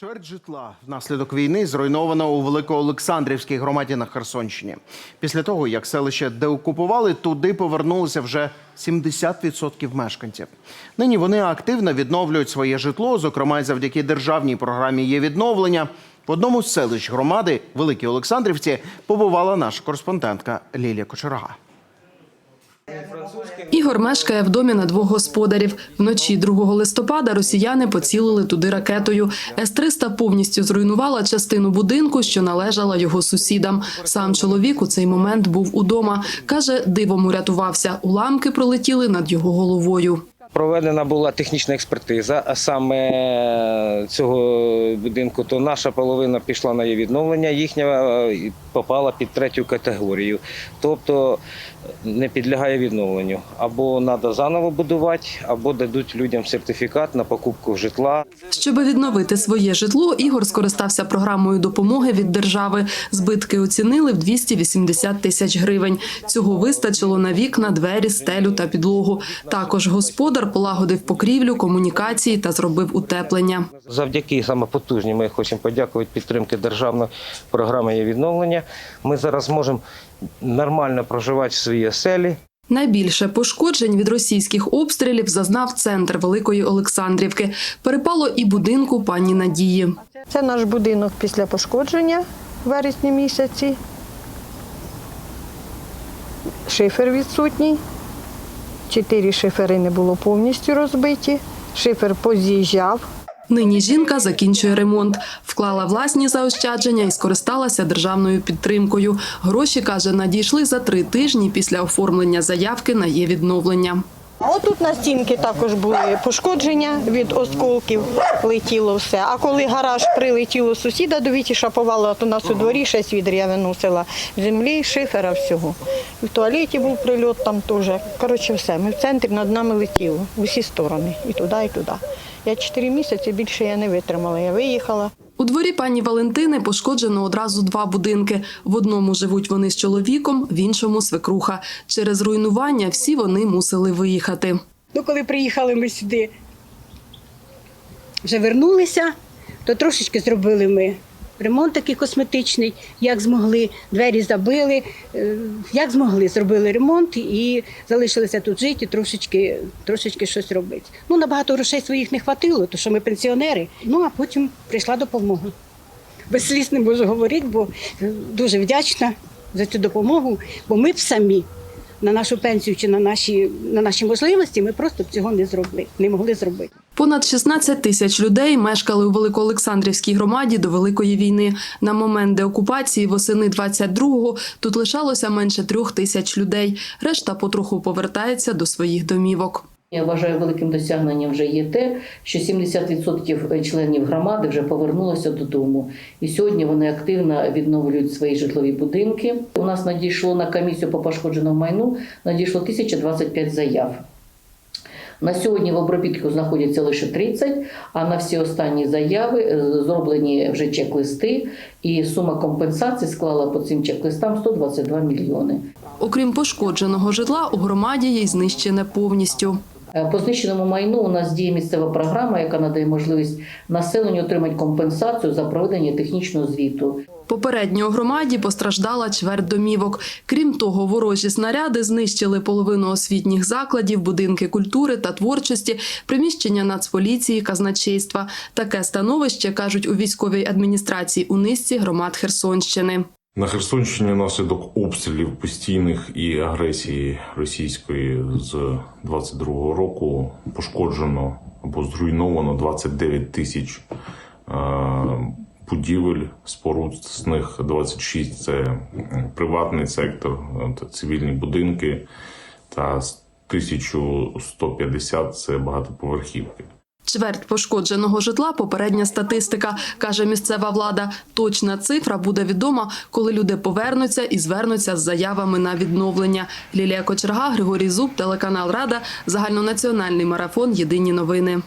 Чверть житла внаслідок війни зруйновано у Великоолександрівській громаді на Херсонщині. Після того, як селище деокупували, туди повернулися вже 70% мешканців. Нині вони активно відновлюють своє житло, зокрема завдяки державній програмі є відновлення. В одному з селищ громади Великій Олександрівці побувала наша кореспондентка Лілія Кочерга. Ігор мешкає в домі на двох господарів. Вночі 2 листопада росіяни поцілили туди ракетою. С-300 повністю зруйнувала частину будинку, що належала його сусідам. Сам чоловік у цей момент був удома. Каже, дивом урятувався. Уламки пролетіли над його головою. Проведена була технічна експертиза, а саме цього будинку, то наша половина пішла на її відновлення, їхня е, попала під третю категорію, тобто не підлягає відновленню. Або треба заново будувати, або дадуть людям сертифікат на покупку житла. Щоби відновити своє житло, Ігор скористався програмою допомоги від держави. Збитки оцінили в 280 тисяч гривень. Цього вистачило на вікна, двері, стелю та підлогу. Також господар полагодив покрівлю, комунікації та зробив утеплення. Завдяки саме потужній, ми хочемо подякувати підтримки державної програми є відновлення. Ми зараз можемо нормально проживати в своїй оселі. Найбільше пошкоджень від російських обстрілів зазнав центр Великої Олександрівки. Перепало і будинку пані Надії. Це наш будинок після пошкодження в вересні місяці. Шифер відсутній. Чотири шифери не було повністю розбиті. Шифер поз'їжджав. Нині жінка закінчує ремонт, вклала власні заощадження і скористалася державною підтримкою. Гроші каже, надійшли за три тижні після оформлення заявки на є відновлення. Отут на стінки також були пошкодження від осколків, летіло все. А коли гараж прилетіло сусіда до Віті шаповало, то у нас у дворі шість відр я виносила землі, шифера, всього. І в туалеті був прильот там теж. Коротше, все. Ми в центрі над нами летіло в усі сторони, і туди, і туди. Я чотири місяці більше я не витримала. Я виїхала. У дворі пані Валентини пошкоджено одразу два будинки. В одному живуть вони з чоловіком, в іншому свекруха. Через руйнування всі вони мусили виїхати. Ну, коли приїхали ми сюди, вже вернулися, то трошечки зробили ми ремонт такий косметичний, як змогли, двері забили, е, як змогли, зробили ремонт і залишилися тут жити, трошечки, трошечки щось робити. Ну, набагато грошей своїх не хватило, тому що ми пенсіонери. Ну, а потім прийшла допомога. Без сліз не можу говорити, бо е, дуже вдячна за цю допомогу, бо ми б самі на нашу пенсію чи на наші, на наші можливості ми просто цього не зробили, не могли зробити. Понад 16 тисяч людей мешкали у Великоолександрівській громаді до Великої війни. На момент деокупації восени 22-го тут лишалося менше трьох тисяч людей. Решта потроху повертається до своїх домівок. Я вважаю, великим досягненням вже є те, що 70% членів громади вже повернулося додому. І сьогодні вони активно відновлюють свої житлові будинки. У нас надійшло на комісію по пошкодженому майну надійшло 1025 заяв. На сьогодні в обробітку знаходяться лише 30, а на всі останні заяви е, зроблені вже чек-листи, і сума компенсації склала по цим чек-листам 122 мільйони. Окрім пошкодженого житла, у громаді є й знищене повністю. Е, По знищеному майну у нас діє місцева програма, яка надає можливість населенню отримати компенсацію за проведення технічного звіту. Попередньо у громаді постраждала чверть домівок. Крім того, ворожі снаряди знищили половину освітніх закладів, будинки культури та творчості, приміщення нацполіції, казначейства. Таке становище кажуть у військовій адміністрації у низці громад Херсонщини. На Херсонщині внаслідок обстрілів постійних і агресії російської з 22-го року пошкоджено або зруйновано 29 тисяч е, будівель, споруд, з них 26 – це приватний сектор, цивільні будинки, та з 1150 – це багатоповерхівки. Чверть пошкодженого житла попередня статистика, каже місцева влада. Точна цифра буде відома, коли люди повернуться і звернуться з заявами на відновлення. Лілія Кочерга, Григорій Зуб, телеканал Рада, загальнонаціональний марафон. Єдині новини.